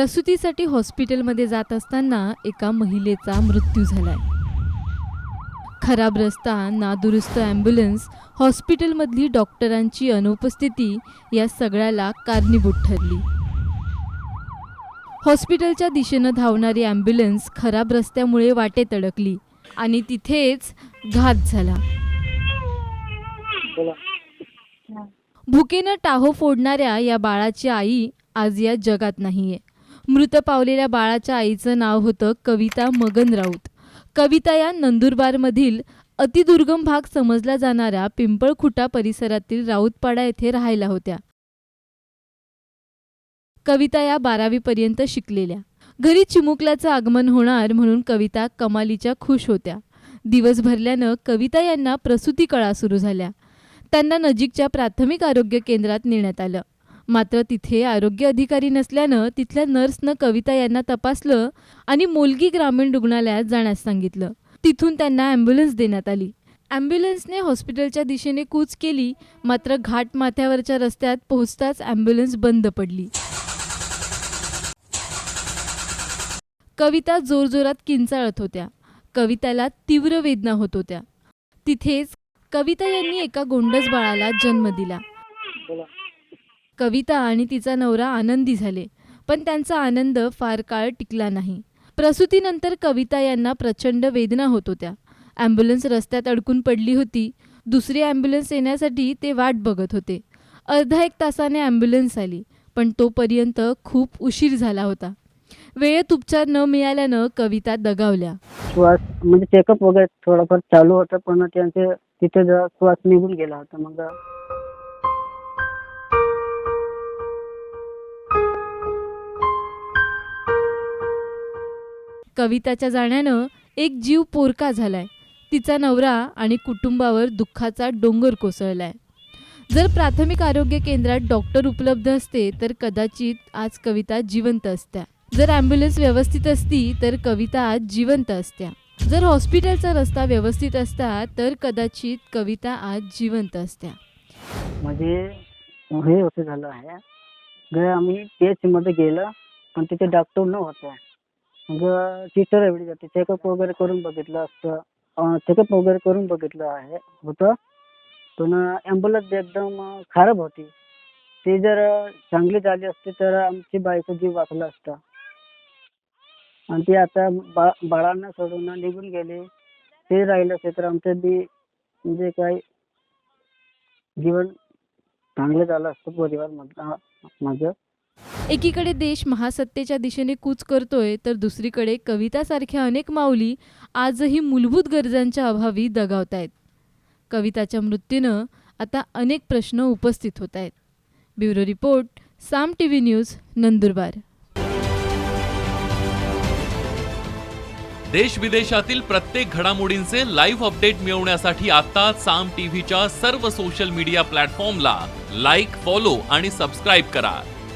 प्रसूतीसाठी हॉस्पिटलमध्ये जात असताना एका महिलेचा मृत्यू झालाय. खराब रस्ता नादुरुस्त ॲम्ब्युलन्स हॉस्पिटलमधली डॉक्टरांची अनुपस्थिती या सगळ्याला कारणीभूत ठरली. हॉस्पिटलच्या दिशेनं धावणारी ॲम्ब्युलन्स खराब रस्त्यामुळे वाटेत अडकली आणि तिथेच घात झाला. भुकेनं टाहो फोडणाऱ्या या बाळाची आई आज या जगात नाहीये. मृत पावलेल्या बाळाच्या आईचं नाव होतं कविता मगन राऊत. कविता या नंदुरबारमधील अतिदुर्गम भाग समजला जाणाऱ्या पिंपळखुटा परिसरातील राऊतपाडा येथे राहायला होत्या. कविता या बारावीपर्यंत शिकलेल्या. घरी चिमुकल्याचं आगमन होणार म्हणून कविता कमालीच्या खुश होत्या. दिवस भरल्यानं कविता यांना प्रसूती कळा सुरू झाल्या. त्यांना नजीकच्या प्राथमिक आरोग्य केंद्रात नेण्यात आलं. मात्र तिथे आरोग्य अधिकारी नसल्यानं तिथल्या नर्सनं कविता यांना तपासलं आणि मोलगी ग्रामीण रुग्णालयात जाण्यास सांगितलं. तिथून त्यांना ॲम्ब्युलन्स देण्यात आली. ॲम्ब्युलन्सने हॉस्पिटलच्या दिशेने कूच केली मात्र घाट माथ्यावरच्या रस्त्यात पोहोचताच ॲम्ब्युलन्स बंद पडली. कविता जोरजोरात किंचाळत होत्या. कविताला तीव्र वेदना होत होत्या. तिथेच कविता यांनी एका गोंडस बाळाला जन्म दिला. कविता आणि तिचा नवरा आनंदी झाले. पण त्यांचा आनंद फार काळ टिकला नाही. प्रसूतीनंतर कविता यांना प्रचंड वेदना होत होत्या. ॲम्ब्युलन्स रस्त्यात अडकून पडली होती. दुसरी ॲम्ब्युलन्स येण्यासाठी ते वाट बघत होते. अर्धा एक तासाने ॲम्ब्युलन्स आली पण तोपर्यंत खूप उशीर झाला होता. वेळेत उपचार न मिळाल्यानं कविता दगावल्या. श्वास म्हणजे चेकअप वगैरे थोडंफार चालू होतं पण त्यांचे तिथे जरा श्वास निघून गेला होता. मग कविताच्या जाण्यानं एक जीव पोरका झालाय. तिचा नवरा आणि कुटुंबावर दुःखाचा डोंगर कोसळलाय. जर प्राथमिक आरोग्य केंद्रात डॉक्टर उपलब्ध असते तर कदाचित आज कविता जिवंत असत्या. जर ॲम्ब्युलन्स व्यवस्थित असती तर कविता आज जिवंत असत्या. जर हॉस्पिटलचा रस्ता व्यवस्थित असता तर कदाचित कविता आज जिवंत असत्या. म्हणजे हे असं झालं आहे. आम्ही मध्ये गेलं पण तिथे डॉक्टर नव्हता मग टीचर एवढी जाते. चेकअप वगैरे करून बघितलं असतं. चेकअप वगैरे करून बघितलं आहे होतं. पण ॲम्ब्युलन्स एकदम खराब होती. ती जर चांगली झाली असती तर आमची बायको जीव वाचला असता. आणि ती आता बा बाळांना सोडून निघून गेले. ते राहिलं असते तर आमचं बी म्हणजे काय जीवन चांगलं झालं असतं परिवार माझं. एकीकडे देश महासत्तेच्या दिशेने कूच करतोय तर दुसरीकडे कवितासारख्या अनेक माऊली आजही मूलभूत गरजांच्या अभावी दगावत आहेत कविताच्या मृत्यूनं आता अनेक प्रश्न उपस्थित होत आहेत bureau report Saam T V news Nandurbar. देश विदेशातील प्रत्येक घडामोडींचे लाईव्ह अपडेट मिळवण्यासाठी आता साम टीव्हीच्या सर्व सोशल मीडिया प्लॅटफॉर्मला लाईक फॉलो आणि सबस्क्राईब करा.